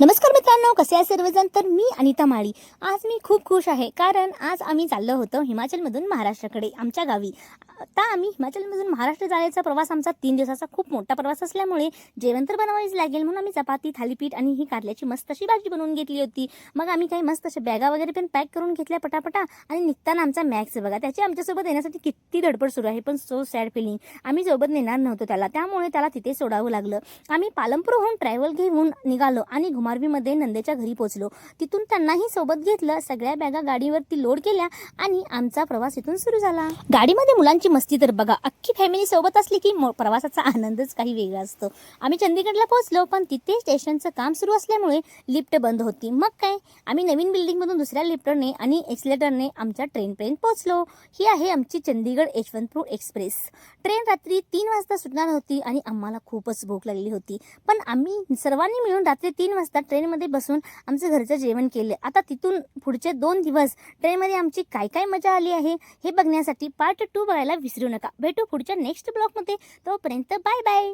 नमस्कार मित्रांनो कसे आहे सर्वजण? तर मी अनिता माळी. आज मी खूप खुश आहे कारण आज आम्ही चाललो होतो हिमाचलमधून महाराष्ट्राकडे आमच्या गावी. आता आम्ही हिमाचलमधून महाराष्ट्र जायचा प्रवास आमचा तीन दिवसाचा खूप मोठा प्रवास असल्यामुळे जेवण तर बनवावीच लागेल म्हणून आम्ही चपाती थालीपीठ आणि ही कारल्याची मस्त अशी भाजी बनवून घेतली होती. मग आम्ही काही मस्त अशा बॅगा वगैरे पण पॅक करून घेतल्या पटापटा आणि निघताना आमचा मॅक्स बघा त्याची आमच्यासोबत येण्यासाठी किती धडपड सुरू आहे पण सो सॅड फिलिंग आम्ही सोबत नेणार नव्हतो त्याला त्यामुळे त्याला तिथे सोडावं लागलं. आम्ही पालमपूरहून ट्रॅव्हल घेऊन निघालो आणि घुमारवीमध्ये नंदेच्या घरी पोहोचलो. तिथून त्यांनाही सोबत घेतलं. सगळ्या बॅगा गाडीवरती लोड केल्या आणि आमचा प्रवास इथून सुरू झाला. गाडीमध्ये मुलांची मस्ती तर बघा अख्खी फॅमिली सोबत असली की प्रवासाचा आनंदच काही वेगळा असतो. आम्ही चंदीगडला पोहोचलो पण तिथे स्टेशनचं काम सुरू असल्यामुळे लिफ्ट बंद होती. मग काय? आम्ही नवीन बिल्डिंगमधून दुसऱ्या लिफ्टरने आणि एक्सिलेटरने आमच्या ट्रेनपर्यंत पोहोचलो. ही आहे आमची चंदीगड यशवंतपूर एक्सप्रेस ट्रेन रात्री तीन वाजता सुटणार होती आणि आम्हाला खूपच भूक लागली होती. पण आम्ही सर्वांनी मिळून रात्री तीन वाजता वाजता ट्रेनमध्ये बसून आमचं घरचं जेवण केलं. आता तिथून पुढचे दोन दिवस ट्रेनमध्ये आमची काय काय मजा आली आहे हे बघण्यासाठी पार्ट टू बघायला विसरू नका. भेटू पुढच्या नेक्स्ट ब्लॉगमध्ये तोपर्यंत बाय बाय